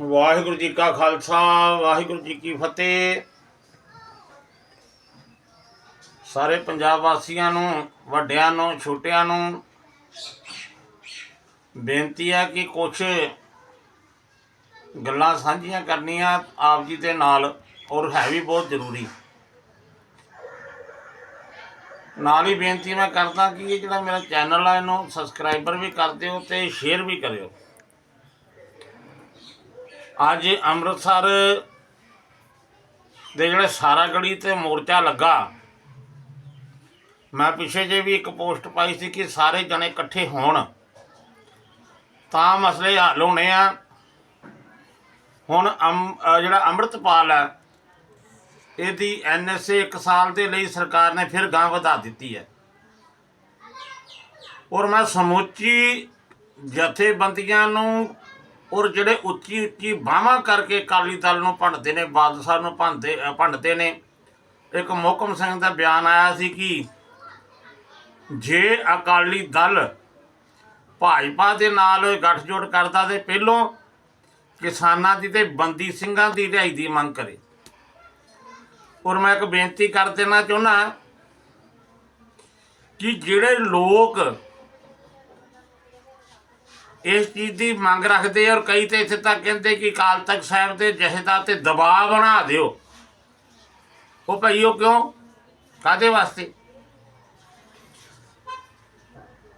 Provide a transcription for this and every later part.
ਵਾਹਿਗੁਰੂ ਜੀ ਕਾ ਖਾਲਸਾ, ਵਾਹਿਗੁਰੂ ਜੀ ਕੀ ਫਤਿਹ। ਸਾਰੇ ਪੰਜਾਬ ਵਾਸੀਆਂ ਨੂੰ, ਵੱਡਿਆਂ ਨੂੰ, ਛੋਟਿਆਂ ਨੂੰ ਬੇਨਤੀ ਹੈ ਕਿ ਕੁਝ ਗੱਲਾਂ ਸਾਂਝੀਆਂ ਕਰਨੀਆਂ ਆਪ ਜੀ ਦੇ ਨਾਲ, ਔਰ ਹੈ ਵੀ ਬਹੁਤ ਜ਼ਰੂਰੀ। ਨਾਲ ਹੀ ਬੇਨਤੀ ਮੈਂ ਕਰਦਾ ਕਿ ਇਹ ਜਿਹੜਾ ਮੇਰਾ ਚੈਨਲ ਆ, ਇਹਨੂੰ ਸਬਸਕ੍ਰਾਈਬਰ ਵੀ ਕਰ ਦਿਓ ਤੇ ਸ਼ੇਅਰ ਵੀ ਕਰਿਓ। ਅੱਜ ਅੰਮ੍ਰਿਤਸਰ ਦੇ ਜਿਹੜੇ ਸਾਰਾ ਗੜੀ ਤੇ ਮੋਰਚਾ ਲੱਗਾ, ਮੈਂ ਪਿੱਛੇ ਜੇ ਵੀ ਇੱਕ ਪੋਸਟ ਪਾਈ ਸੀ ਕਿ ਸਾਰੇ ਜਣੇ ਇਕੱਠੇ ਹੋਣ। ਤਾਂ ਮਸਲੇ ਹੱਲ ਹੋਣੇ ਆ। ਹੁਣ ਅੰਮ- ਜਿਹੜਾ ਅੰਮ੍ਰਿਤਪਾਲ ਹੈ, ਇਹਦੀ ਐਨਐਸਏ 1 ਸਾਲ ਦੇ ਲਈ ਸਰਕਾਰ ਨੇ ਫਿਰ ਗਾਂ ਵਧਾ ਦਿੱਤੀ ਹੈ। ਔਰ ਮੈਂ ਸਮੁੱਚੀ ਜਥੇਬੰਦੀਆਂ ਨੂੰ ਔਰ ਜਿਹੜੇ ਉੱਚੀ ਉੱਚੀ ਬਾਹਾਂ ਕਰਕੇ ਅਕਾਲੀ ਦਲ ਨੂੰ ਭੰਡਦੇ ਨੇ, ਬਾਦਲ ਸਾਹਿਬ ਨੂੰ ਭੰਡਦੇ ਭੰਡਦੇ ਨੇ, ਇੱਕ ਮੋਹਕਮ ਸਿੰਘ ਦਾ ਬਿਆਨ ਆਇਆ ਸੀ ਕਿ ਜੇ ਅਕਾਲੀ ਦਲ ਭਾਜਪਾ ਦੇ ਨਾਲ ਗੱਠਜੋੜ ਕਰਦਾ ਤੇ ਪਹਿਲੋਂ ਕਿਸਾਨਾਂ ਦੀ ਤੇ ਬੰਦੀ ਸਿੰਘਾਂ ਦੀ ਰਿਹਾਈ ਦੀ ਮੰਗ ਕਰੇ। ਔਰ ਮੈਂ ਇੱਕ ਬੇਨਤੀ ਕਰ ਦੇਣਾ ਚਾਹੁੰਦਾ ਕਿ ਜਿਹੜੇ ਲੋਕ ਇਸ ਚੀਜ਼ ਦੀ ਮੰਗ ਰੱਖਦੇ ਔਰ ਕਈ ਤੇ ਇੱਥੇ ਤੱਕ ਕਹਿੰਦੇ ਕਿ ਕਾਲ ਤਖਤ ਸਾਹਿਬ ਦੇ ਜਹੇਦਾਰ ਤੇ ਦਬਾਅ ਬਣਾ ਦਿਓ। ਉਹ ਭਈਓ ਕਿਉਂ? ਕਾਦੇ ਵਾਸਤੇ?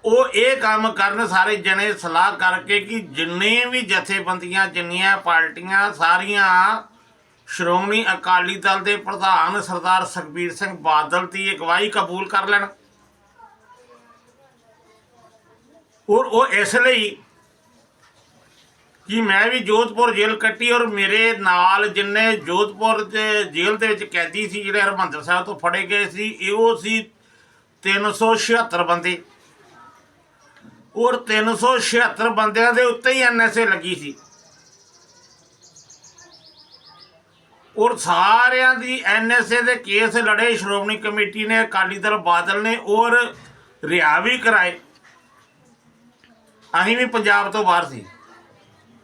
ਉਹ ਇਹ ਕੰਮ ਕਰਨ ਸਾਰੇ ਜਣੇ ਸਲਾਹ ਕਰਕੇ ਕਿ ਜਿੰਨੇ ਵੀ ਜਥੇਬੰਦੀਆਂ, ਜਿੰਨੀਆਂ ਪਾਰਟੀਆਂ, ਸਾਰੀਆਂ ਸ਼੍ਰੋਮਣੀ ਅਕਾਲੀ ਦਲ ਦੇ ਪ੍ਰਧਾਨ ਸਰਦਾਰ ਸੁਖਬੀਰ ਸਿੰਘ ਬਾਦਲ ਦੀ ਅਗਵਾਈ ਕਬੂਲ ਕਰ ਲੈਣ। ਔਰ ਉਹ ਇਸ ਲਈ ਕਿ ਮੈਂ ਵੀ ਜੋਧਪੁਰ ਜੇਲ੍ਹ ਕੱਟੀ ਔਰ ਮੇਰੇ ਨਾਲ ਜਿੰਨੇ ਜੋਧਪੁਰ ਦੇ ਜੇਲ੍ਹ ਦੇ ਵਿੱਚ ਕੈਦੀ ਸੀ ਜਿਹੜੇ ਹਰਮੰਦਰ ਸਾਹਿਬ ਤੋਂ ਫੜੇ ਗਏ ਸੀ, ਇਹੋ ਸੀ 376 ਬੰਦੇ। ਔਰ 376 ਬੰਦਿਆਂ ਦੇ ਉੱਤੇ ਹੀ ਐਨਐਸਏ ਲੱਗੀ ਸੀ। ਔਰ ਸਾਰਿਆਂ ਦੀ ਐਨਐਸਏ ਦੇ ਕੇਸ ਲੜੇ, ਸ਼੍ਰੋਮਣੀ ਕਮੇਟੀ ਨੇ, ਅਕਾਲੀ ਦਲ ਬਾਦਲ ਨੇ, ਔਰ ਰਿਹਾ ਵੀ ਕਰਾਏ। ਅਸੀਂ ਵੀ ਪੰਜਾਬ ਤੋਂ ਬਾਹਰ ਸੀ।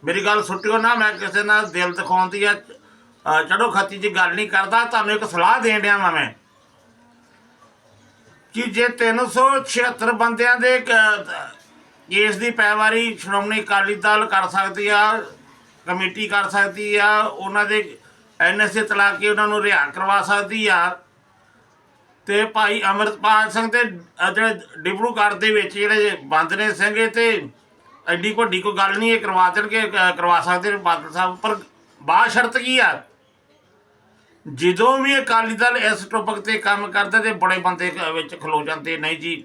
ਮੇਰੀ ਗੱਲ ਸੁੱਟਿਓ ਨਾ ਮੈਂ ਕਿਸੇ ਨਾਲ ਦਿਲ ਦਿਖਾਉਣ ਦੀ ਆ ਅ, ਚੜੋ ਖੱਤੀ ਜੀ ਗੱਲ ਨਹੀਂ ਕਰਦਾ ਤੁਹਾਨੂੰ ਇੱਕ ਸਲਾਹ ਦੇਣ ਡਿਆ ਵਾਂ ਮੈਂ। ਕਿ ਜੇ 376 ਬੰਦਿਆਂ ਦੇ ਕੇਸ ਦੀ ਪੈਵਾਰੀ ਸ਼੍ਰੋਮਣੀ ਅਕਾਲੀ ਦਲ ਕਰ ਸਕਦੀ ਆ ਕਮੇਟੀ ਕਰ ਸਕਦੀ ਆ ਉਹਨਾਂ ਦੇ ਐਨਐਸਏ ਤਲਾ ਕੇ ਉਹਨਾਂ ਨੂੰ ਰਿਹਾ ਕਰਵਾ ਸਕਦੀ ਆ ਤੇ ਭਾਈ ਅਮਰਪਾਲ ਸਿੰਘ ਤੇ ਅ ਜਿਹੜੇ ਡਿਬਰੂਗੜ੍ਹ ਦੇ ਵਿੱਚ ਜਿਹੜੇ ਬੰਦ ਨੇ ਸਿੰਘੇ ਤੇ ਐਡੀ ਵੱਡੀ ਕੋਈ ਗੱਲ ਨਹੀਂ ਇਹ ਕਰਵਾ ਦੇਣਗੇ ਕ- ਕਰਵਾ ਸਕਦੇ ਨੇ ਬਾਦਲ ਸਾਹਿਬ। ਪਰ ਬਾਅਦ ਸ਼ਰਤ ਕੀ ਆ? ਜਦੋਂ ਵੀ ਅਕਾਲੀ ਦਲ ਇਸ ਟੋਪਕ ਤੇ ਕੰਮ ਕਰਦਾ ਤੇ ਬੜੇ ਬੰਦੇ ਕ- ਵਿੱਚ ਖਲੋ ਜਾਂਦੇ। ਨਹੀਂ ਜੀ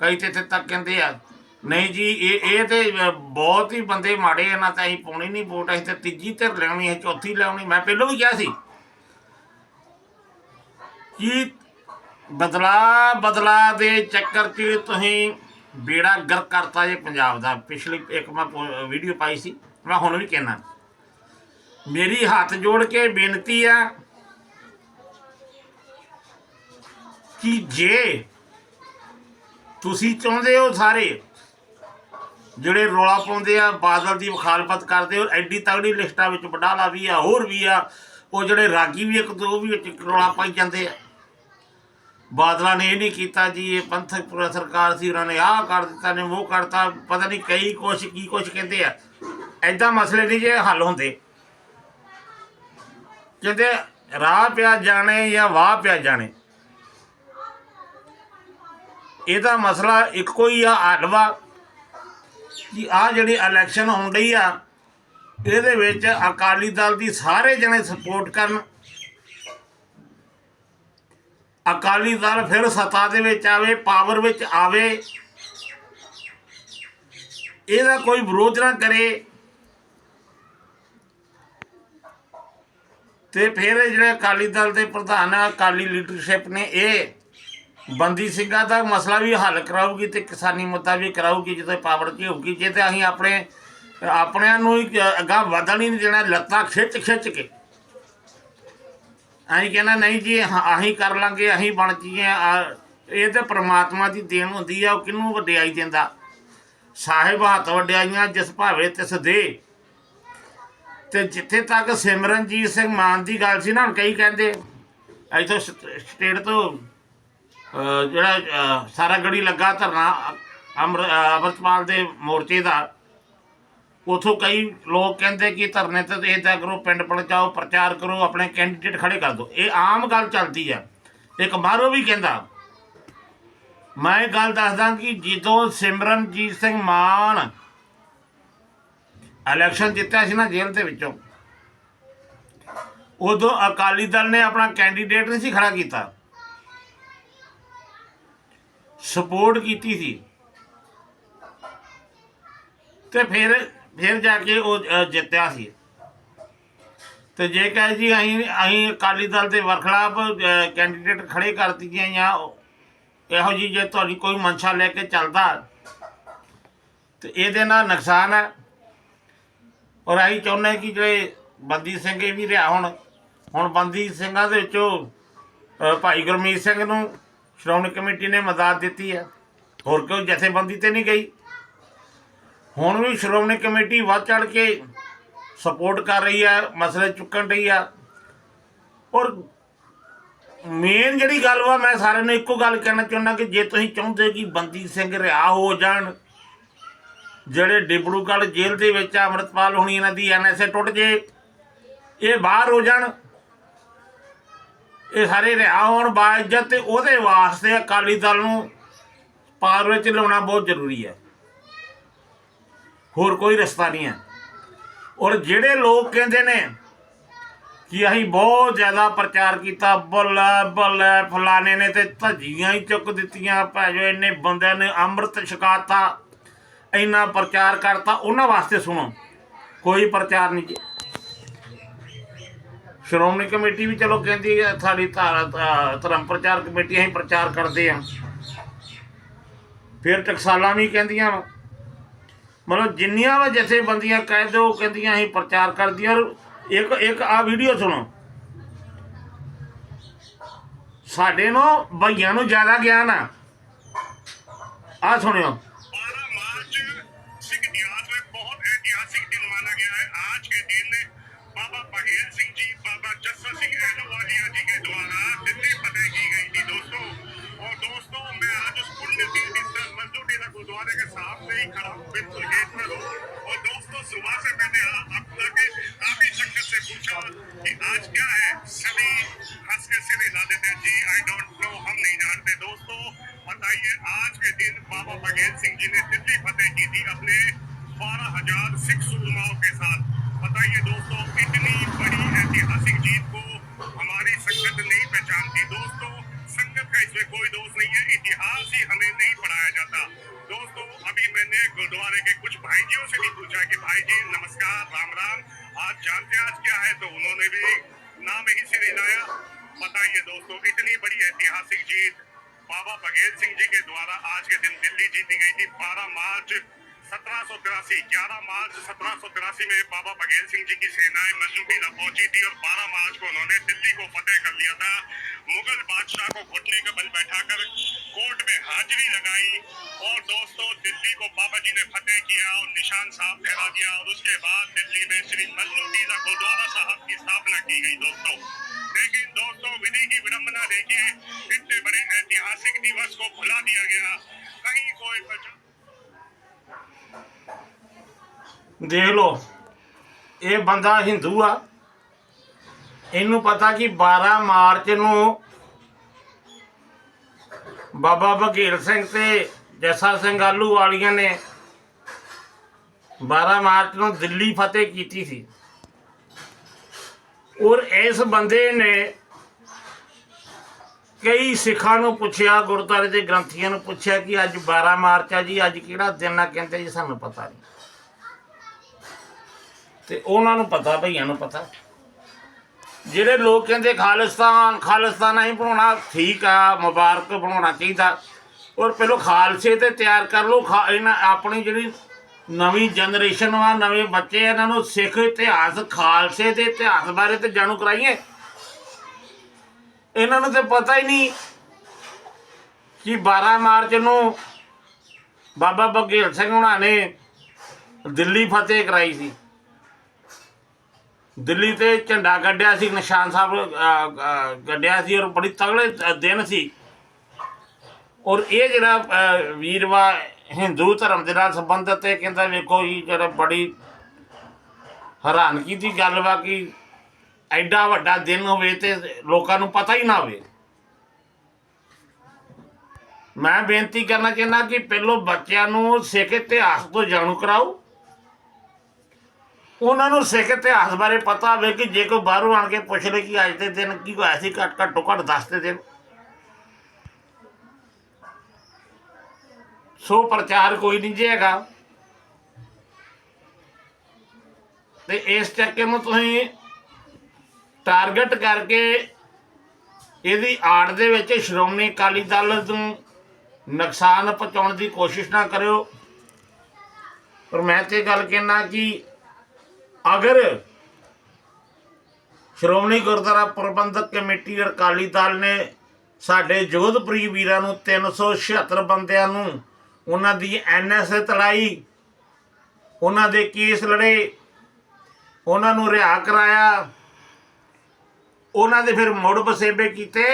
ਕਈ ਤੇ ਇੱਥੇ ਤੱਕ ਕਹਿੰਦੇ ਆ ਨਹੀਂ ਜੀ ਇਹ ਇਹ ਤੇ ਅ, ਬਹੁਤ ਹੀ ਬੰਦੇ ਮਾੜੇ ਆ ਨਾ ਤਾਂ ਅਸੀਂ ਪਾਉਣੀ ਨਹੀਂ ਵੋਟ ਅਸੀਂ ਤੇ ਤੀਜੀ ਧਿਰ ਲੈਣੀ ਹੈ ਚੌਥੀ ਲੈਣੀ। ਮੈਂ ਪਹਿਲਾਂ ਵੀ ਕਿਹਾ ਸੀ ਕਿ ਬਦਲਾ ਬਦਲਾ ਦੇ ਚੱਕਰ 'ਚ ਤੁਸੀਂ ਬੇੜਾ ਗਰ ਕਰਤਾ ਜੇ ਪੰਜਾਬ ਦਾ। ਪਿਛਲੀ ਇੱਕ ਮੈਂ ਵੀਡੀਓ ਪਾਈ ਸੀ, ਮੈਂ ਹੁਣ ਵੀ ਕਹਿਣਾ ਮੇਰੀ ਹੱਥ ਜੋੜ ਕੇ ਬੇਨਤੀ ਆ ਕਿ ਜੇ ਤੁਸੀਂ ਚਾਹੁੰਦੇ ਹੋ ਸਾਰੇ ਜਿਹੜੇ ਰੋਲਾ ਪਾਉਂਦੇ ਆ, ਬਾਦਲ ਦੀ ਮੁਖਾਲਫਤ ਕਰਦੇ ਹੋ, ਐਡੀ ਤਗੜੀ ਲਿਸਟਾਂ ਵਿੱਚ ਬਡਾਲਾ ਵੀ ਆ, ਹੋਰ ਵੀ ਆ, ਉਹ ਜਿਹੜੇ ਰਾਗੀ ਵੀ ਇੱਕ ਦੋ ਵੀ ਵਿੱਚ ਰੋਲਾ ਪਾਈ ਜਾਂਦੇ ਆ। ਬਾਦਲਾਂ ਨੇ ਇਹ ਨਹੀਂ ਕੀਤਾ ਜੀ, ਇਹ ਪੰਥਕ ਪੁਰਾ ਸਰਕਾਰ ਸੀ, ਉਹਨਾਂ ਨੇ ਆਹ ਕਰ ਦਿੱਤਾ ਨੇ, ਉਹ ਕਰਤਾ, ਪਤਾ ਨਹੀਂ ਕਈ ਕੁਛ, ਕੀ ਕੁਛ ਕਹਿੰਦੇ ਆ। ਐਦਾਂ ਮਸਲੇ ਨਹੀਂ ਜੇ ਹੱਲ ਹੁੰਦੇ। ਕਹਿੰਦੇ ਰਾਹ ਪਿਆ ਜਾਣੇ ਜਾਂ ਵਾਹ ਪਿਆ ਜਾਣੇ। ਇਹਦਾ ਮਸਲਾ ਇੱਕੋ ਹੀ ਆ ਹਲਵਾ ਕਿ ਆ ਜਿਹੜੀ ਇਲੈਕਸ਼ਨ ਹੋਣ ਡਈ ਆ, ਇਹਦੇ ਵਿੱਚ ਅਕਾਲੀ ਦਲ ਦੀ ਸਾਰੇ ਜਣੇ ਸਪੋਰਟ ਕਰਨ। ਅਕਾਲੀ ਦਲ ਫਿਰ ਸੱਤਾ ਦੇ ਵਿੱਚ ਆਵੇ ਪਾਵਰ ਵਿੱਚ ਆਵੇ। ਇਹਦਾ ਕੋਈ ਵਿਰੋਧ ਨਾ ਕਰੇ। ਤੇ ਫਿਰ ਜਿਹੜੇ ਅਕਾਲੀ ਦਲ ਦੇ ਪ੍ਰਧਾਨ ਆ, ਅਕਾਲੀ ਲੀਡਰਸ਼ਿਪ ਨੇ ਇਹ ਬੰਦੀ ਸਿੰਘਾਂ ਦਾ ਮਸਲਾ ਵੀ ਹੱਲ ਕਰਾਊਗੀ ਤੇ ਕਿਸਾਨੀ ਮੁੱਦਾ ਵੀ ਕਰਾਊਗੀ ਜਦੋਂ ਪਾਵਰ 'ਚ ਹੋਊਗੀ। ਜੇ ਤੇ ਅਸੀਂ ਆਪਣੇ, ਆਪਣਿਆਂ ਨੂੰ ਹੀ ਅੱਗਾ ਵਧਣ ਹੀ ਨਹੀਂ ਦੇਣਾ, ਲੱਤਾਂ ਖਿੱਚ ਖਿੱਚ ਕੇ ਅਸੀਂ ਕਹਿੰਦਾ ਨਹੀਂ ਜੀ ਹਾਂ, ਅਸੀਂ ਕਰ ਲਾਂਗੇ ਅਸੀਂ ਬਣ ਜੀਏ ਆ- ਇਹ ਤੇ ਪ੍ਰਮਾਤਮਾ ਦੀ ਦੇਣ ਹੁੰਦੀ ਆ ਉਹ ਕਿਹਨੂੰ ਵਡਿਆਈ ਦਿੰਦਾ? ਸਾਹਿਬ ਹੱਥ ਵਡਿਆਈਆਂ ਜਿਸ ਭਾਵੇ ਤਿਸ ਦੇ। ਤੇ ਜਿੱਥੇ ਤੱਕ ਸਿਮਰਨਜੀਤ ਸਿੰਘ ਮਾਨ ਦੀ ਗੱਲ ਸੀ ਨਾ ਹੁਣ ਕਈ ਕਹਿੰਦੇ ਇੱਥੋਂ ਸਟ- ਸਟੇਟ ਤੋਂ ਅਹ, ਜਿਹੜਾ ਸਾਰਾ ਗੜੀ ਲੱਗਾ ਧਰਨਾ ਅਮਰ ਅਹ, ਅੰਮ੍ਰਿਤਪਾਲ ਦੇ ਮੋਰਚੇ ਦਾ ਉਥੋਂ ਕਈ ਲੋਕ ਕਹਿੰਦੇ ਕਿ ਧਰਨੇ ਤੇ ਇਹ ਕਰੋ, ਪਿੰਡ ਪਿੰਡ ਜਾਓ, ਪ੍ਰਚਾਰ ਕਰੋ, ਆਪਣੇ ਕੈਂਡੀਡੇਟ ਖੜੇ ਕਰ ਦਿਓ। ਇਹ ਆਮ ਗੱਲ ਚੱਲਦੀ ਹੈ ਇੱਕ ਮਾਰੋ ਵੀ ਕਹਿੰਦਾ, ਮੈਂ ਇਹ ਗੱਲ ਦੱਸਦਾ ਕਿ ਜਦੋਂ ਸਿਮਰਨਜੀਤ ਸਿੰਘ ਮਾਨ ਇਲੈਕਸ਼ਨ ਜਿੱਤਿਆ ਸੀ ਨਾ ਜੇਲ੍ਹ ਦੇ ਵਿੱਚੋਂ, ਉਦੋਂ ਅਕਾਲੀ ਦਲ ਨੇ ਆਪਣਾ ਕੈਂਡੀਡੇਟ ਨਹੀਂ ਸੀ ਖੜਾ ਕੀਤਾ। ਸਪੋਰਟ ਕੀਤੀ ਸੀ। ਤੇ ਫਿਰ ਫਿਰ ਜਾ ਕੇ ਉਹ ਅ, ਜਿੱਤਿਆ ਸੀ। ਤੇ ਜੇ ਕਹੇ ਜੀ ਅਸੀਂ ਅਸੀਂ ਅਕਾਲੀ ਦਲ ਦੇ ਵਰਖਲਾਫ ਕੈਂਡੀਡੇਟ ਖੜੇ ਕਰ ਦਿੱਤੀਆਂ ਜਾਂ ਇਹੋ ਜੀ ਜੇ ਤੁਹਾਡੀ ਕੋਈ ਮਨਸ਼ਾ ਲੈ ਕੇ ਚੱਲਦਾ ਤੇ ਇਹਦੇ ਨਾਲ ਨੁਕਸਾਨ ਹੈ। ਔਰ ਅਸੀਂ ਚਾਹੁੰਦੇ ਕਿ ਜਿਹੜੇ ਬੰਦੀ ਸਿੰਘ ਇਹ ਵੀ ਰਿਹਾ ਹੁਣ ਹੁਣ ਬੰਦੀ ਸਿੰਘਾਂ ਦੇ ਵਿੱਚੋਂ ਅ, ਭਾਈ ਗੁਰਮੀਤ ਸਿੰਘ ਨੂੰ ਸ਼੍ਰੋਮਣੀ ਕਮੇਟੀ ਨੇ ਮਦਦ ਦਿੱਤੀ ਹੈ। ਹੋਰ ਕੋਈ ਜਥੇਬੰਦੀ ਤੇ ਨਹੀਂ ਗਈ। ਹੁਣ ਵੀ ਸ਼੍ਰੋਮਣੀ ਕਮੇਟੀ ਵੱਧ ਚੜ ਕੇ ਸਪੋਰਟ ਕਰ ਰਹੀ ਹੈ ਮਸਲੇ ਚੁੱਕਣ ਰਹੀ ਆ। ਔਰ ਮੇਨ ਜਿਹੜੀ ਗੱਲ ਵਾ ਮੈਂ ਸਾਰਿਆਂ ਨੂੰ ਇੱਕੋ ਗੱਲ ਕਹਿਣਾ ਚਾਹੁੰਦਾ ਕਿ ਜੇ ਤੁਸੀਂ ਚਾਹੁੰਦੇ ਕਿ ਬੰਦੀ ਸਿੰਘ ਰਿਹਾ ਹੋ ਜਾਣ ਜਿਹੜੇ ਡਿਬੜੂਗੜ੍ਹ ਜੇਲ੍ਹ ਦੇ ਵਿੱਚ ਆ, ਅੰਮ੍ਰਿਤਪਾਲ ਹੋਣੀ ਇਹਨਾਂ ਦੀ ਐਨਐਸਏ ਟੁੱਟ ਜੇ ਇਹ ਬਾਹਰ ਹੋ ਜਾਣ ਇਹ ਸਾਰੇ ਰਿਹਾ ਹੋਣ ਬਾਇਜ਼ਤ ਤੇ ਉਹਦੇ ਵਾਸਤੇ ਅਕਾਲੀ ਦਲ ਨੂੰ ਪਾਰ ਵਿੱਚ ਲਿਆਉਣਾ ਬਹੁਤ ਜ਼ਰੂਰੀ ਹੈ। ਹੋਰ ਕੋਈ ਰਸਤਾ ਨਹੀਂ ਹੈ। ਔਰ ਜਿਹੜੇ ਲੋਕ ਕਹਿੰਦੇ ਨੇ ਕਿ ਅਸੀਂ ਬਹੁਤ ਜ਼ਿਆਦਾ ਪ੍ਰਚਾਰ ਕੀਤਾ, ਬੱਲੇ ਬੱਲੇ ਫਲਾਣੇ ਨੇ ਤੇ ਧੱਜੀਆਂ ਹੀ ਚੁੱਕ ਦਿੱਤੀਆਂ ਭਾਜੋ ਇੰਨੇ ਬੰਦਿਆਂ ਨੇ ਅੰਮ੍ਰਿਤ ਛਕਾਤਾ, ਇੰਨਾ ਪ੍ਰਚਾਰ ਕਰਤਾ, ਉਹਨਾਂ ਵਾਸਤੇ ਸੁਣੋ, ਕੋਈ ਪ੍ਰਚਾਰ ਨਹੀਂ ਸ਼੍ਰੋਮਣੀ ਕਮੇਟੀ ਵੀ ਚਲੋ ਕਹਿੰਦੀ ਹੈ, ਸਾਡੀ ਧਾਰਾ ਧਰਮ ਪ੍ਰਚਾਰ ਕਮੇਟੀ ਅਸੀਂ ਪ੍ਰਚਾਰ ਕਰਦੇ ਹਾਂ ਫਿਰ ਟਕਸਾਲਾਂ ਵੀ ਕਹਿੰਦੀਆਂ ਵਾ। ਮਤਲਬ ਜਿੰਨੀਆਂ ਵਾ ਜਥੇਬੰਦੀਆਂ ਕਹਿ ਦਿਓ ਕਹਿੰਦੀਆਂ ਅਸੀਂ ਪ੍ਰਚਾਰ ਕਰਦੀਆਂ ਔਰ ਇੱਕ ਇੱਕ ਆ ਵੀਡੀਓ ਸੁਣੋ ਸਾਡੇ ਨੂੰ ਭਈਆਂ ਨੂੰ ਜ਼ਿਆਦਾ ਗਿਆਨ ਆ ਆ ਸੁਣਿਓ 12 मार्च सिख इतिहास में बहुत ऐतिहासिक से भी पूछा कि भाई जी, नमस्कार, राम राम। आज जानते आज क्या है तो उन्होंने भी नाम ही सिर हिलाया बताइए दोस्तों, इतनी बड़ी ऐतिहासिक जीत बाबा बघेल सिंह जी के द्वारा आज के दिन दिल्ली जीती गई थी। 12 मार्च सत्रह सौ तिरासी, ग्यारह मार्च सत्रह सौ तिरासी में बाबा बघेल सिंह जी की सेनाएँ मजलूबीला पहुँची थी और 12 मार्च को उन्होंने दिल्ली को फतेह कर लिया था। मुगल बादशाह को घुटने का बल बैठाकर कोर्ट में हाजिरी लगाई और दोस्तों, दिल्ली को बाबा जी ने फतेह किया और निशान साहब फहरा दिया और उसके बाद दिल्ली में श्री मजलूबीला गुरुद्वारा साहब की स्थापना की गई दोस्तों। लेकिन दोस्तों, विधि की विडंबना देखिए, इतने बड़े ऐतिहासिक दिवस को भुला दिया गया। कहीं कोई ਦੇਖ ਲਓ, ਇਹ ਬੰਦਾ ਹਿੰਦੂ ਆ। ਇਹਨੂੰ ਪਤਾ ਕਿ 12 ਮਾਰਚ ਨੂੰ ਬਾਬਾ ਬਘੇਲ ਸਿੰਘ ਤੇ ਜੱਸਾ ਸਿੰਘ ਆਲੂ ਵਾਲੀਆਂ ਨੇ 12 ਮਾਰਚ ਨੂੰ ਦਿੱਲੀ ਫਤਿਹ ਕੀਤੀ ਸੀ। ਔਰ ਇਸ ਬੰਦੇ ਨੇ ਕਈ ਸਿੱਖਾਂ ਨੂੰ ਪੁੱਛਿਆ, ਗੁਰਦੁਆਰੇ ਦੇ ਗ੍ਰੰਥੀਆਂ ਨੂੰ ਪੁੱਛਿਆ ਕਿ ਅੱਜ 12 ਮਾਰਚ ਆ ਜੀ, ਅੱਜ ਕਿਹੜਾ ਦਿਨ ਆ? ਕਹਿੰਦੇ ਜੀ, ਸਾਨੂੰ ਪਤਾ ਨਹੀਂ। ਤੇ ਉਹਨਾਂ ਨੂੰ ਪਤਾ, ਭਈਆਂ ਨੂੰ ਪਤਾ। ਜਿਹੜੇ ਲੋਕ ਕਹਿੰਦੇ ਖਾਲਿਸਤਾਨ ਖਾਲਿਸਤਾਨ ਨਹੀਂ ਬਣਾਉਣਾ ਠੀਕ ਆ, ਮੁਬਾਰਕ ਬਣਾਉਣਾ ਚਾਹੀਦਾ। ਔਰ ਪਹਿਲਾਂ ਖਾਲਸੇ ਤੇ ਤਿਆਰ ਕਰ ਲਓ, ਖਾ- ਇਹਨਾਂ ਆਪਣੀ ਜਿਹੜੀ ਨਵੀਂ ਜਨਰੇਸ਼ਨ ਆ, ਨਵੇਂ ਬੱਚੇ ਇਹਨਾਂ ਨੂੰ ਸਿੱਖ ਇਤਿਹਾਸ, ਖਾਲਸੇ ਦੇ ਇਤਿਹਾਸ ਬਾਰੇ ਤੇ ਜਾਣੂ ਕਰਾਈਏ। ਇਹਨਾਂ ਨੂੰ ਤੇ ਪਤਾ ਹੀ ਨਹੀਂ ਕਿ 12 ਮਾਰਚ ਨੂੰ ਬਾਬਾ ਬਘੇਲ ਸਿੰਘ ਹੁਣਾਂ ਨੇ ਦਿੱਲੀ ਫਤਿਹ ਕਰਾਈ ਸੀ। ਦਿੱਲੀ ਤੇ ਝੰਡਾ ਕੱਢਿਆ ਸੀ, ਨਿਸ਼ਾਨ ਸਾਹਿਬ ਕੱਢਿਆ ਸੀ ਔਰ ਬੜੀ ਤਗੜੇ ਦਿਨ ਸੀ। ਔਰ ਇਹ ਜਿਹੜਾ ਵੀਰਵਾ ਹਿੰਦੂ ਧਰਮ ਦੇ ਨਾਲ ਸੰਬੰਧਿਤ ਹੈ, ਕਹਿੰਦਾ ਵੇਖੋ ਜੀ, ਜਿਹੜਾ ਬੜੀ ਹੈਰਾਨਗੀ ਦੀ ਗੱਲ ਵਾ ਕਿ ਐਡਾ ਵੱਡਾ ਦਿਨ ਹੋਵੇ ਤੇ ਲੋਕਾਂ ਨੂੰ ਪਤਾ ਹੀ ਨਾ ਹੋਵੇ। ਮੈਂ ਬੇਨਤੀ ਕਰਨਾ ਚਾਹੁੰਦਾ ਕਿ ਪਹਿਲੋਂ ਬੱਚਿਆਂ ਨੂੰ ਸਿੱਖ ਇਤਿਹਾਸ ਤੋਂ ਜਾਣੂ ਕਰਾਓ। ਉਹਨਾਂ ਨੂੰ ਸਿੱਖ ਇਤਿਹਾਸ ਬਾਰੇ ਪਤਾ ਹੋਵੇ ਕਿ ਜੇ ਕੋਈ ਬਾਹਰੋਂ ਆਣ ਕੇ ਪੁੱਛ ਲੈ ਕਿ ਅੱਜ ਦੇ ਦਿਨ ਕੀ ਹੋਇਆ ਸੀ, ਘੱਟ ਘੱਟੋ ਘੱਟ ਦੱਸਦੇ ਦਿਨ ਸੋ ਪ੍ਰਚਾਰ ਕੋਈ ਨਹੀਂ ਜੇ ਹੈਗਾ। ਤੇ ਇਸ ਚੱਕੇ ਨੂੰ ਤੁਸੀਂ ਟਾਰਗੇਟ ਕਰਕੇ ਇਹਦੀ ਆੜ ਦੇ ਵਿੱਚ ਸ਼੍ਰੋਮਣੀ ਅਕਾਲੀ ਦਲ ਨੂੰ ਨੁਕਸਾਨ ਪਹੁੰਚਾਉਣ ਦੀ ਕੋਸ਼ਿਸ਼ ਨਾ ਕਰਿਓ। ਪਰ ਮੈਂ ਤੇ ਗੱਲ ਕਹਿਣਾ ਕਿ ਅਗਰ ਸ਼੍ਰੋਮਣੀ ਗੁਰਦੁਆਰਾ ਪ੍ਰਬੰਧਕ ਕਮੇਟੀ ਅਕਾਲੀ ਦਲ ਨੇ ਸਾਡੇ ਜੋਧਪੁਰੀ ਵੀਰਾਂ ਨੂੰ 376 ਬੰਦਿਆਂ ਨੂੰ ਉਹਨਾਂ ਦੀ ਐਨਐਸਏ ਤੜਾਈ, ਉਹਨਾਂ ਦੇ ਕੇਸ ਲੜੇ, ਉਹਨਾਂ ਨੂੰ ਰਿਹਾ ਕਰਾਇਆ, ਉਹਨਾਂ ਦੇ ਫਿਰ ਮੁੜ ਬਸੇਬੇ ਕੀਤੇ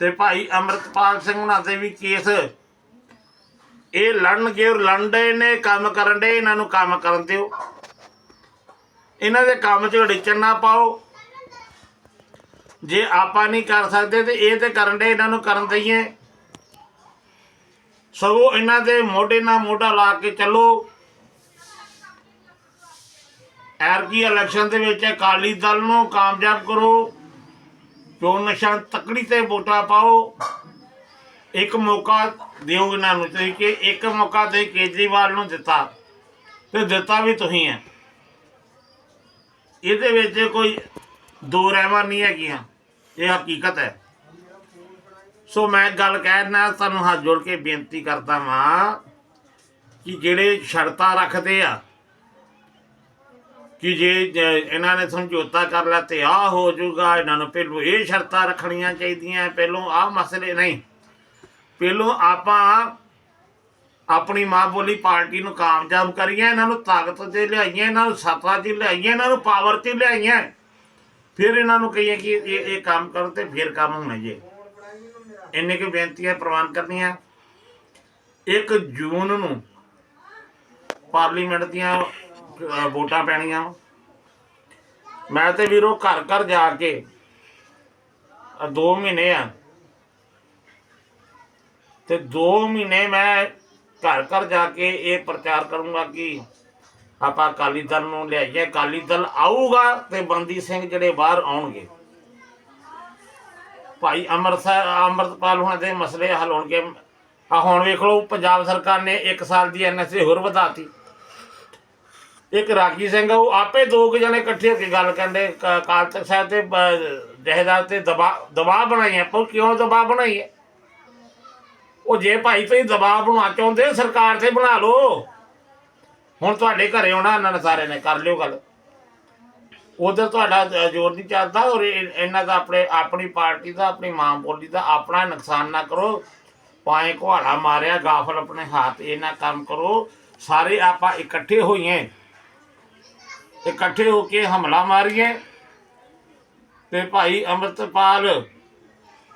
ਤੇ ਭਾਈ ਅਮਰਤਪਾਲ ਸਿੰਘ ਉਹਨਾਂ ਦੇ ਵੀ ਕੇਸ ਇਹ ਲੜਨਗੇ ਔਰ ਲੰਡੇ ਨੇ, ਕੰਮ ਕਰਨ ਦੇ, ਇਹਨਾਂ ਨੂੰ ਕੰਮ ਕਰਨ ਦਿਓ। ਇਹਨਾਂ ਦੇ ਕੰਮ 'ਚ ਅੜਿਚਣ ਨਾ ਪਾਓ। ਜੇ ਆਪਾਂ ਨਹੀਂ ਕਰ ਸਕਦੇ ਤੇ ਇਹ ਤੇ ਕਰਨ ਦੇ ਇਹਨਾਂ ਨੂੰ ਕਰਨ ਦਈਏ। ਸਗੋਂ ਇਹਨਾਂ ਦੇ ਮੋਢੇ ਨਾਲ ਮੋਢਾ ਲਾ ਕੇ ਚੱਲੋ। ਐਰਕੀ ਇਲੈਕਸ਼ਨ ਦੇ ਵਿੱਚ ਅਕਾਲੀ ਦਲ ਨੂੰ ਕਾਮਯਾਬ ਕਰੋ। ਚੋਣ ਨਿਸ਼ਾਨ ਤਕੜੀ ਤੇ ਵੋਟਾਂ ਪਾਓ। ਇੱਕ ਮੌਕਾ ਦਿਓ ਇਹਨਾਂ ਨੂੰ ਤੇ ਕਿ ਇੱਕ ਮੌਕਾ 'ਤੇ ਕੇਜਰੀਵਾਲ ਨੂੰ ਦਿੱਤਾ। ਤੇ ਦਿੱਤਾ ਵੀ ਤੁਸੀਂ ਹੈ ਇਹਦੇ ਵਿੱਚ ਕੋਈ ਦੋ ਰਹਿਮਾਂ ਨਹੀਂ ਹੈਗੀਆਂ। ਇਹ ਹਕੀਕਤ ਹੈ। ਸੋ ਮੈਂ ਗੱਲ ਕਹਿਣਾ ਤੁਹਾਨੂੰ ਹੱਥ ਜੋੜ ਕੇ ਬੇਨਤੀ ਕਰਦਾ ਵਾਂ ਕਿ ਜਿਹੜੇ ਸ਼ਰਤਾਂ ਰੱਖਦੇ ਆ, ਕਿ ਜੇ ਇਹਨਾਂ ਨੇ ਸਮਝੌਤਾ ਕਰ ਲਿਆ ਤੇ ਆ ਹੋ ਜਾਊਗਾ, ਇਹਨਾਂ ਨੂੰ ਪਹਿਲੋਂ ਇਹ ਸ਼ਰਤਾਂ ਰੱਖਣੀਆਂ ਚਾਹੀਦੀਆਂ, ਪਹਿਲੋਂ ਆਹ ਮਸਲੇ ਨਹੀਂ। ਪਹਿਲੋਂ ਆਪਾਂ ਆਪਣੀ ਮਾਂ ਬੋਲੀ ਪਾਰਟੀ ਨੂੰ ਕਾਮਯਾਬ ਕਰੀਏ ਇਹਨਾਂ ਨੂੰ ਤਾਕਤ ਤੇ ਲਿਆਈਏ ਇਹਨਾਂ ਨੂੰ ਸੱਤਾ 'ਚ ਲਿਆਈਏ ਇਹਨਾਂ ਨੂੰ ਪਾਵਰ 'ਚ ਲਿਆਈਏ ਫਿਰ ਇਹਨਾਂ ਨੂੰ ਕਹੀਏ ਕਿ ਇਹ ਇਹ ਕੰਮ ਕਰੋ ਤੇ ਫਿਰ ਕੰਮ ਹੋਣਾ ਜੇ। ਇੰਨੇ ਕੁ ਬੇਨਤੀਆਂ ਪ੍ਰਵਾਨ ਕਰਨੀਆਂ। 1 ਜੂਨ ਨੂੰ ਪਾਰਲੀਮੈਂਟ ਦੀਆਂ ਵੋਟਾਂ ਪੈਣੀਆਂ। ਮੈਂ ਤੇ ਵੀਰੋ ਘਰ ਘਰ ਜਾ ਕੇ 2 ਮਹੀਨੇ ਆ। ਤੇ 2 ਮਹੀਨੇ ਮੈਂ ਘਰ ਘਰ ਜਾ ਕੇ ਇਹ ਪ੍ਰਚਾਰ ਕਰੂੰਗਾ ਕਿ ਆਪਾਂ ਅਕਾਲੀ ਦਲ ਨੂੰ ਲਿਆਈਏ। ਅਕਾਲੀ ਦਲ ਆਊਗਾ ਤੇ ਬੰਦੀ ਸਿੰਘ ਜਿਹੜੇ ਬਾਹਰ ਆਉਣਗੇ। ਭਾਈ ਅੰਮ੍ਰਿਤਸਰ ਅੰਮ੍ਰਿਤਪਾਲ ਹੁਣਾਂ ਦੇ ਮਸਲੇ ਹੱਲ ਹੋਣਗੇ। ਆ ਹੁਣ ਵੇਖ ਲਓ ਪੰਜਾਬ ਸਰਕਾਰ ਨੇ 1 ਸਾਲ ਦੀ ਐਨਐਸਏ ਹੋਰ ਵਧਾਤੀ। ਇੱਕ ਰਾਗੀ ਸਿੰਘ ਆ, ਉਹ ਆਪੇ ਦੋ ਕੁ ਜਣੇ ਇਕੱਠੇ ਹੋ ਕੇ ਗੱਲ ਕਰਦੇ ਕਾਲ ਤਖਤ ਸਾਹਿਬ ਤੇ ਬ- ਤੇ ਦਬਾ ਦਬਾਅ ਬਣਾਈਆਂ ਪਰ ਕਿਉਂ ਦਬਾਅ ਬਣਾਈਏ ਉਹ ਜੇ ਭਾਈ ਤੁਸੀਂ ਦਬਾਅ ਬਣਾ ਚਾਹੁੰਦੇ ਸਰਕਾਰ ਤੇ ਬਣਾ ਲਓ। ਹੁਣ ਤੁਹਾਡੇ ਘਰੇ ਆਉਣਾ ਇਹਨਾਂ ਨੇ ਸਾਰੇ ਨੇ, ਕਰ ਲਿਓ ਗੱਲ। ਉਧਰ ਤੁਹਾਡਾ ਜ਼ੋਰ ਨਹੀਂ ਚੱਲਦਾ ਔਰ ਇਹ- ਇਹਨਾਂ ਦਾ ਆਪਣੇ, ਆਪਣੀ ਪਾਰਟੀ ਦਾ, ਆਪਣੀ ਮਾਂ ਬੋਲੀ ਦਾ ਆਪਣਾ ਨੁਕਸਾਨ ਨਾ ਕਰੋ। ਪਾਏ ਘੁਆੜਾ ਮਾਰਿਆ, ਗਾਫਲ ਆਪਣੇ ਹੱਥ ਇਹਨਾਂ ਕੰਮ ਕਰੋ। ਸਾਰੇ ਆਪਾਂ ਇਕੱਠੇ ਹੋਈਏ। ਇਕੱਠੇ ਹੋ ਕੇ ਹਮਲਾ ਮਾਰੀਏ। ਤੇ ਭਾਈ ਅੰਮ੍ਰਿਤਪਾਲ,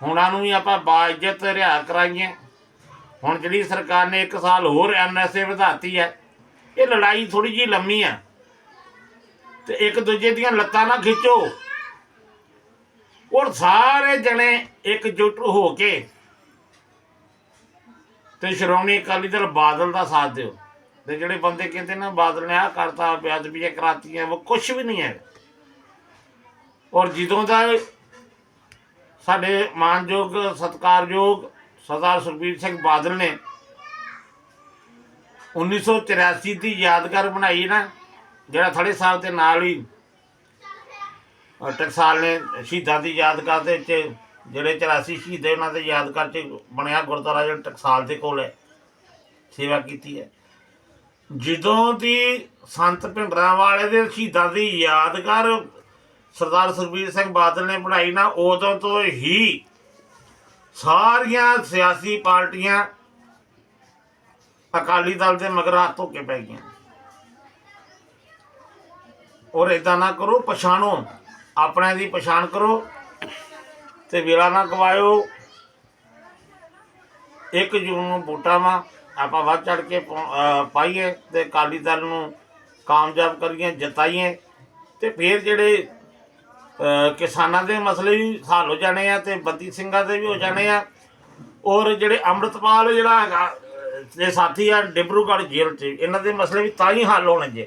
ਹੁਣਾਂ ਨੂੰ ਵੀ ਆਪਾਂ ਬਾਇਜ਼ਤ ਰਿਹਾ ਕਰਾਈਏ। ਹੁਣ ਜਿਹੜੀ ਸਰਕਾਰ ਨੇ 1 ਸਾਲ ਹੋਰ ਐਨਐਸਏ ਵਧਾਤੀ ਹੈ, ਇਹ ਲੜਾਈ ਥੋੜੀ ਜੀ ਲੰਮੀ ਆ। ਤੇ ਇੱਕ ਦੂਜੇ ਦੀਆਂ ਲੱਤਾਂ ਨਾ ਖਿੱਚੋ। ਔਰ ਸਾਰੇ ਜਣੇ ਇਕਜੁੱਟ ਹੋ ਕੇ ਤੇ ਸ਼੍ਰੋਮਣੀ ਅਕਾਲੀ ਦਲ ਬਾਦਲ ਦਾ ਸਾਥ ਦਿਓ। ਤੇ ਜਿਹੜੇ ਬੰਦੇ ਕਹਿੰਦੇ ਨੇ ਬਾਦਲ ਨੇ ਆ ਕਰਤਾ ਬੇਅਦਬੀਆਂ ਕਰਾਤੀਆਂ, ਉਹ ਕੁਝ ਵੀ ਨਹੀਂ ਹੈ। ਔਰ ਜਦੋਂ ਦਾ ਸਾਡੇ ਮਾਨਯੋਗ, ਸਤਿਕਾਰਯੋਗ ਸਰਦਾਰ ਸੁਖਬੀਰ ਸਿੰਘ ਬਾਦਲ ਨੇ 1984 ਦੀ ਯਾਦਗਾਰ ਬਣਾਈ ਨਾ, ਜਿਹੜਾ ਥੜੇ ਸਾਹਿਬ ਦੇ ਨਾਲ ਹੀ ਟਕਸਾਲ ਨੇ ਸ਼ਹੀਦਾਂ ਦੀ ਯਾਦਗਾਰ ਦੇ ਵਿੱਚ ਜਿਹੜੇ 84 ਸ਼ਹੀਦ ਉਹਨਾਂ ਦੇ ਯਾਦਗਾਰ ਚ ਬਣਿਆ ਗੁਰਦੁਆਰਾ ਜਿਹੜਾ ਟਕਸਾਲ ਦੇ ਕੋਲ ਹੈ, ਸੇਵਾ ਕੀਤੀ ਹੈ। ਜਦੋਂ ਦੀ ਸੰਤ ਭਿੰਡਰਾਂ ਵਾਲੇ ਦੇ ਸ਼ਹੀਦਾਂ ਦੀ ਯਾਦਗਾਰ ਸਰਦਾਰ ਸੁਖਬੀਰ ਸਿੰਘ ਬਾਦਲ ਨੇ ਬਣਾਈ ਨਾ, ਉਦੋਂ ਤੋਂ ਹੀ ਸਾਰੀਆਂ ਸਿਆਸੀ ਪਾਰਟੀਆਂ ਅਕਾਲੀ ਦਲ ਦੇ ਮਗਰ ਹੱਥ ਧੋ ਕੇ ਪੈ ਗਈਆਂ। ਔਰ ਇਦਾਂ ਨਾ ਕਰੋ, ਪਛਾਣੋ। ਆਪਣਿਆਂ ਦੀ ਪਛਾਣ ਕਰੋ ਤੇ ਵੇਲਾ ਨਾ ਗਵਾਇਓ ਇੱਕ ਜੂਨ ਨੂੰ ਵੋਟਾਂ ਵਾ, ਆਪਾਂ ਵੱਧ ਚੜ ਕੇ ਪਾਈਏ ਤੇ ਅਕਾਲੀ ਦਲ ਨੂੰ ਕਾਮਯਾਬ ਕਰੀਏ, ਜਿਤਾਈਏ ਤੇ ਫਿਰ ਜਿਹੜੇ ਕਿਸਾਨਾਂ ਦੇ ਮਸਲੇ ਵੀ ਹੱਲ ਹੋ ਜਾਣੇ ਆ ਤੇ ਬੰਦੀ ਸਿੰਘਾਂ ਦੇ ਵੀ ਹੋ ਜਾਣੇ ਆ। ਔਰ ਜਿਹੜੇ ਅੰਮ੍ਰਿਤਪਾਲ ਜਿਹੜਾ ਹੈਗਾ ਦੇ ਸਾਥੀ ਆ ਡਿਬਰੂਗੜ੍ਹ ਜੇਲ੍ਹ 'ਚ, ਇਹਨਾਂ ਦੇ ਮਸਲੇ ਵੀ ਤਾਂ ਹੀ ਹੱਲ ਹੋਣੇ ਜੇ।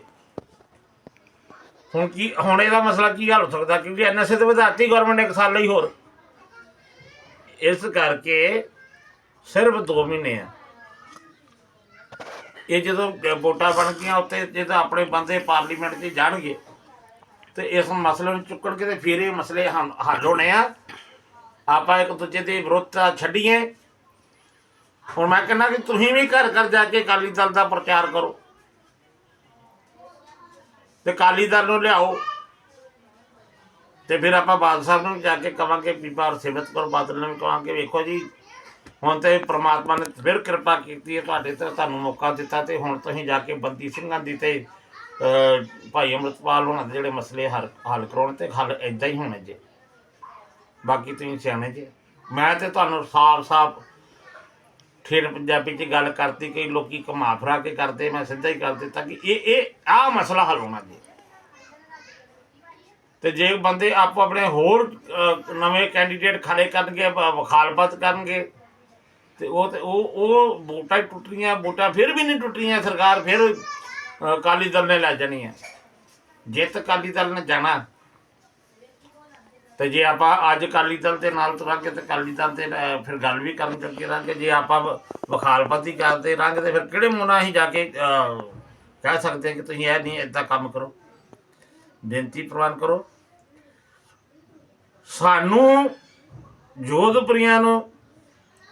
ਹੁਣ ਕੀ, ਹੁਣ ਇਹਦਾ ਮਸਲਾ ਕੀ ਹੱਲ ਹੋ ਸਕਦਾ? ਕਿਉਂਕਿ ਐਨਐਸਏ ਤੇ ਵਧਾਤੀ ਗਵਰਨਮੈਂਟ ਇੱਕ ਸਾਲ ਲਈ ਹੋਰ। ਇਸ ਕਰਕੇ ਸਿਰਫ 2 ਮਹੀਨੇ ਆ। ਇਹ ਜਦੋਂ ਵੋਟਾਂ ਬਣ ਗਈਆਂ ਉੱਤੇ ਜਦੋਂ ਆਪਣੇ ਬੰਦੇ ਪਾਰਲੀਮੈਂਟ 'ਚ ਜਾਣਗੇ ਤੇ ਇਸ ਮਸਲੇ ਨੂੰ ਚੁੱਕਣ ਕੇ ਫਿਰ ਇਹ ਮਸਲੇ ਹੱਲ ਹੱਲ ਹੋਣੇ ਆ। ਆਪਾਂ ਇੱਕ ਦੂਜੇ ਦੇ ਵਿਰੋਧਤਾ ਛੱਡੀਏ। ਹੁਣ ਮੈਂ ਕਹਿੰਦਾ ਕਿ ਤੁਸੀਂ ਵੀ ਘਰ ਘਰ ਜਾ ਕੇ ਅਕਾਲੀ ਦਲ ਦਾ ਪ੍ਰਚਾਰ ਕਰੋ। ਤੇ ਅਕਾਲੀ ਦਲ ਨੂੰ ਲਿਆਓ। ਤੇ ਫਿਰ ਆਪਾਂ ਬਾਦਲ ਸਾਹਿਬ ਨੂੰ ਜਾ ਕੇ ਕਵਾਂਗੇ, ਬੀਬਾ ਸਿਮਰਤ ਕਰੋ ਬਾਦਲ ਨੂੰ ਵੀ ਕਵਾਂਗੇ, ਵੇਖੋ ਜੀ, ਹੁਣ ਤੇ ਪ੍ਰਮਾਤਮਾ ਨੇ ਫਿਰ ਕਿਰਪਾ ਕੀਤੀ ਹੈ, ਤੁਹਾਡੇ ਤੇ ਤੁਹਾਨੂੰ ਮੌਕਾ ਦਿੱਤਾ ਤੇ ਹੁਣ ਤੁਸੀਂ ਜਾ ਕੇ ਬੰਦੀ ਸਿੰਘਾਂ ਦੀ ਤੇ ਭਾਈ ਅੰਮ੍ਰਿਤਪਾਲ ਹੋਣਾ ਦੇ ਜਿਹੜੇ ਮਸਲੇ ਹੱਲ ਹੱਲ ਕਰਾਉਣ ਤੇ ਹੱਲ ਇਦਾਂ ਹੀ ਹੋਣੇ ਜੇ। ਬਾਕੀ ਤੁਸੀਂ ਸਿਆਣੇ ਜੇ। ਮੈਂ ਤੇ ਤੁਹਾਨੂੰ ਸਾਫ਼-ਸਾਫ਼ ਠੇਰ ਪੰਜਾਬੀ 'ਚ ਗੱਲ ਕਰਤੀ ਕਈ ਲੋਕੀ ਘੁਮਾ ਫਰਾ ਕੇ ਕਰਦੇ, ਮੈਂ ਸਿੱਧਾ ਹੀ ਕਰ ਦਿੱਤਾ ਕਿ ਇਹ ਇਹ ਆਹ ਮਸਲਾ ਹੱਲ ਹੋਣਾ ਜੀ। ਤੇ ਜੇ ਬੰਦੇ ਆਪੋ ਆਪਣੇ ਹੋਰ ਨਵੇਂ ਕੈਂਡੀਡੇਟ ਖੜੇ ਕਰਨਗੇ ਬ- ਵਖਾਲਪਤ ਕਰਨਗੇ, ਤੇ ਉਹ ਤੇ ਉਹ ਉਹ ਵੋਟਾਂ ਹੀ ਟੁੱਟੀਆਂ ਵੋਟਾਂ ਫਿਰ ਵੀ ਨਹੀਂ ਟੁੱਟੀਆਂ ਸਰਕਾਰ ਫਿਰ ਅਕਾਲੀ ਦਲ ਨੇ ਲੈ ਜਾਣੀ ਹੈ। ਜਿੱਤ ਅਕਾਲੀ ਦਲ ਨੇ ਜਾਣਾ, ਤੇ ਜੇ ਆਪਾਂ ਅੱਜ ਅਕਾਲੀ ਦਲ ਦੇ ਨਾਲ ਤੁਰਾਂਗੇ ਤੇ ਅਕਾਲੀ ਦਲ ਤੇ ਫਿਰ ਗੱਲ ਵੀ ਕਰਨ ਚੱਕੇ ਰਾਂਗੇ ਜੇ ਆਪਾਂ ਵ- ਵਖਾਲਪਤੀ ਕਰਦੇ ਰਾਂਗੇ ਤੇ ਫਿਰ ਕਿਹੜੇ ਮੁੰਨਾ ਅਸੀਂ ਜਾ ਕੇ ਕਹਿ ਸਕਦੇ ਹਾਂ ਕਿ ਤੁਸੀਂ ਇਹ ਨਹੀਂ ਇਦਾਂ ਕੰਮ ਕਰੋ। ਬੇਨਤੀ ਪ੍ਰਵਾਨ ਕਰੋ। ਸਾਨੂੰ ਜੋਧਪੁਰੀਆਂ ਨੂੰ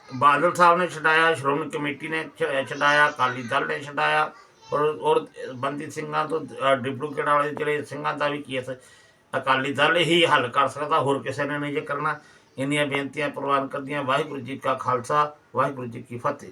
ਬਾਦਲ ਸਾਹਿਬ ਨੇ ਛਡਾਇਆ, ਸ਼੍ਰੋਮਣੀ ਕਮੇਟੀ ਨੇ ਛਡਾਇਆ, ਅਕਾਲੀ ਦਲ ਨੇ ਛਡਾਇਆ। ਔਰ ਔਰ ਬੰਦੀ ਸਿੰਘਾਂ ਤੋਂ ਅ, ਵਾਲੇ ਜਿਹੜੇ ਸਿੰਘਾਂ ਦਾ ਵੀ ਕੇਸ ਅਕਾਲੀ ਦਲ ਹੀ ਹੱਲ ਕਰ ਸਕਦਾ ਹੋਰ ਕਿਸੇ ਨੇ ਨਹੀਂ ਜੇ ਕਰਨਾ। ਇੰਨੀਆਂ ਬੇਨਤੀਆਂ ਪ੍ਰਵਾਨ ਕਰਦੀਆਂ ਵਾਹਿਗੁਰੂ ਜੀ ਕਾ ਖਾਲਸਾ ਵਾਹਿਗੁਰੂ ਜੀ ਕੀ ਫਤਿਹ।